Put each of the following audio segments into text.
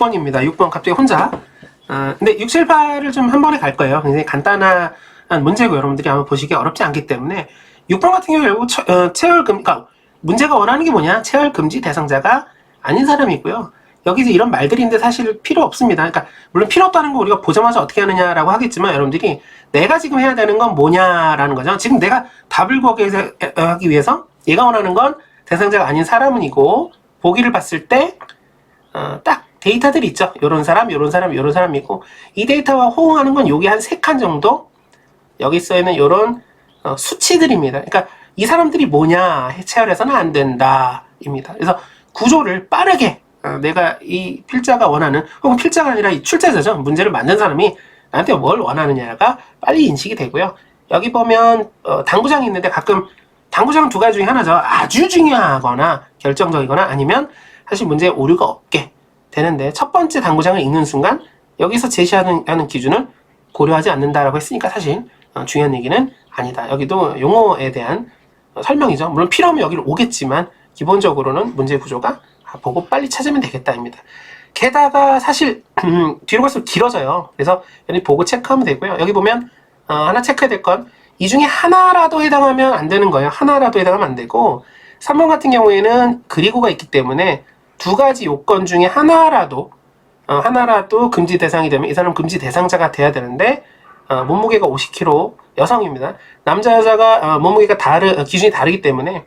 6번입니다. 6번 갑자기 혼자. 아, 근데 6, 7, 8을 좀 한 번에 갈 거예요. 굉장히 간단한 문제고 여러분들이 아마 보시기 어렵지 않기 때문에 6번 같은 경우 결국 처- 어, 체열 금, 그러니까 문제가 원하는 게 뭐냐? 체열 금지 대상자가 아닌 사람이고요. 여기서 이런 말들인데 사실 필요 없습니다. 그러니까 물론 필요 없다는 거 우리가 보자마자 어떻게 하느냐라고 하겠지만 여러분들이 내가 지금 해야 되는 건 뭐냐라는 거죠. 지금 내가 답을 구하기 위해서, 얘가 원하는 건 대상자가 아닌 사람은이고 보기를 봤을 때 어, 딱 데이터들이 있죠. 요런 사람, 요런 사람, 요런 사람이 있고 이 데이터와 호응하는 건 여기 한 세 칸 정도 여기 써 있는 요런 어, 수치들입니다. 그러니까 이 사람들이 뭐냐 해체열해서는 안 된다입니다. 그래서 구조를 빠르게 어, 내가 이 필자가 원하는 혹은 필자가 아니라 이 출제자죠. 문제를 만든 사람이 나한테 뭘 원하느냐가 빨리 인식이 되고요. 여기 보면 어, 당구장이 있는데 가끔 당구장은 두 가지 중에 하나죠. 아주 중요하거나 결정적이거나 아니면 사실 문제에 오류가 없게 되는데 첫 번째 당구장을 읽는 순간 여기서 제시하는 하는 기준은 고려하지 않는다라고 했으니까 사실 어, 중요한 얘기는 아니다. 여기도 용어에 대한 어, 설명이죠. 물론 필요하면 여기를 오겠지만 기본적으로는 문제 구조가 아, 보고 빨리 찾으면 되겠다입니다. 게다가 사실 음, 뒤로 갈수록 길어져요. 그래서 여기 보고 체크하면 되고요. 여기 보면 어, 하나 체크해야 될 건 이 중에 하나라도 해당하면 안 되는 거예요. 하나라도 해당하면 안 되고 3번 같은 경우에는 그리고가 있기 때문에 두 가지 요건 중에 하나라도 어, 하나라도 금지 대상이 되면 이 사람 금지 대상자가 돼야 되는데 어, 몸무게가 50kg 여성입니다. 남자 여자가 어, 몸무게가 다르 어, 기준이 다르기 때문에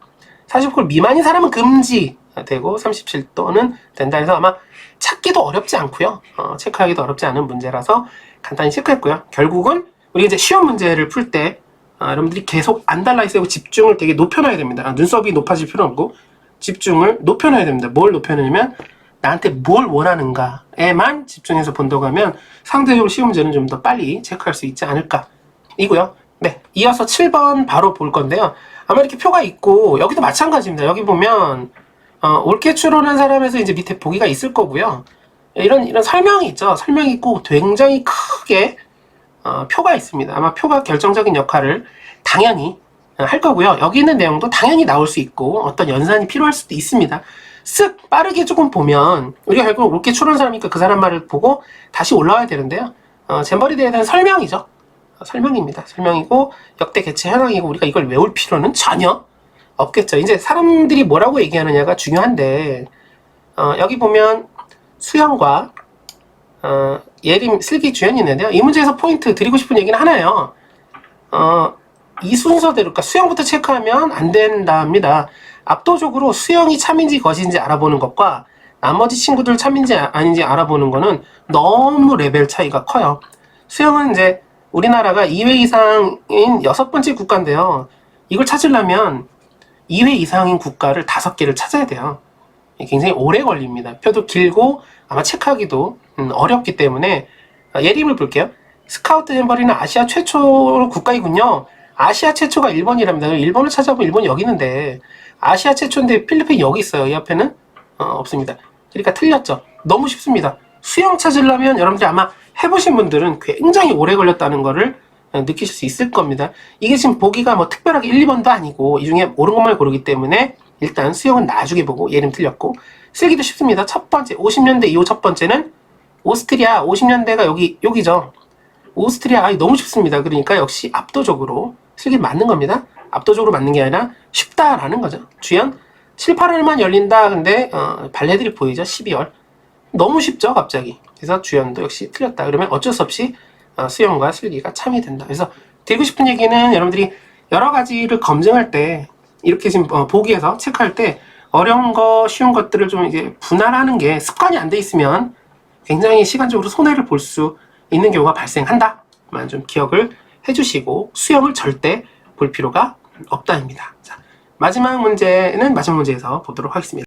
40kg 미만인 사람은 금지 되고 37도는 된다 해서 아마 찾기도 어렵지 않고요. 어, 체크하기도 어렵지 않은 문제라서 간단히 체크했고요. 결국은 우리 이제 시험 문제를 풀때 여러분들이 계속 안 달라 있어고 집중을 되게 높여놔야 됩니다. 아, 눈썹이 높아질 필요 없고 집중을 높여놔야 됩니다. 뭘 높여놓냐면 나한테 뭘 원하는가에만 집중해서 본다고 하면 상대적으로 시험 문제는 좀 더 빨리 체크할 수 있지 않을까 이고요. 네, 이어서 7번 바로 볼 건데요. 아마 이렇게 표가 있고 여기도 마찬가지입니다. 여기 보면 어, 옳게 추론한 사람에서 이제 밑에 보기가 있을 거고요. 이런 이런 설명이 있죠. 설명이 있고 굉장히 크게 어, 표가 있습니다. 아마 표가 결정적인 역할을 당연히 어, 할 거고요. 여기 있는 내용도 당연히 나올 수 있고 어떤 연산이 필요할 수도 있습니다. 쓱 빠르게 조금 보면 우리가 결국 옳게 추론한 사람이니까 그 사람 말을 보고 다시 올라와야 되는데요. 어, 잼버리드에 대한 설명이죠. 어, 설명입니다. 설명이고 역대 개체 현황이고 우리가 이걸 외울 필요는 전혀 없겠죠. 이제 사람들이 뭐라고 얘기하느냐가 중요한데 어, 여기 보면 수영과 어, 예림, 슬기, 주연이 있는데요. 이 문제에서 포인트 드리고 싶은 얘기는 하나예요. 어, 이 순서대로, 그러니까 수영부터 체크하면 안 된답니다. 압도적으로 수영이 참인지 거짓인지 알아보는 것과 나머지 친구들 참인지 아- 아닌지 알아보는 거는 너무 레벨 차이가 커요. 수영은 이제 우리나라가 2회 이상인 여섯 번째 국가인데요. 이걸 찾으려면 2회 이상인 국가를 다섯 개를 찾아야 돼요. 굉장히 오래 걸립니다. 표도 길고 아마 체크하기도 음, 어렵기 때문에 아, 예림을 볼게요. 스카우트 잼버리는 아시아 최초 국가이군요. 아시아 최초가 일본이랍니다. 일본을 찾아보면 일본이 여기 있는데 아시아 최초인데 필리핀 여기 있어요. 이 앞에는 어, 없습니다. 그러니까 틀렸죠. 너무 쉽습니다. 수영 찾으려면 여러분들이 아마 해보신 분들은 굉장히 오래 걸렸다는 거를 어, 느끼실 수 있을 겁니다. 이게 지금 보기가 뭐 특별하게 1, 2번도 아니고 이 중에 옳은 것만 고르기 때문에 일단 수영은 나중에 보고 예름 틀렸고 쓰기도 쉽습니다. 첫 번째 50년대 이후 첫 번째는 오스트리아 50년대가 여기 여기죠. 오스트리아 아이, 너무 쉽습니다. 그러니까 역시 압도적으로 쓰기 맞는 겁니다. 압도적으로 맞는 게 아니라 쉽다라는 거죠. 주연 7, 8월만 열린다. 근데 어, 발레들이 보이죠. 12월 너무 쉽죠. 갑자기 그래서 주연도 역시 틀렸다. 그러면 어쩔 수 없이 어, 수영과 슬기가 참이 된다. 그래서 드리고 싶은 얘기는 여러분들이 여러 가지를 검증할 때 이렇게 지금 어, 보기에서 체크할 때 어려운 거 쉬운 것들을 좀 이제 분할하는 게 습관이 안 돼 있으면 굉장히 시간적으로 손해를 볼 수 있는 경우가 발생한다만 좀 기억을 해주시고 수영을 절대 볼 필요가 없다입니다. 자, 마지막 문제는 마지막 문제에서 보도록 하겠습니다.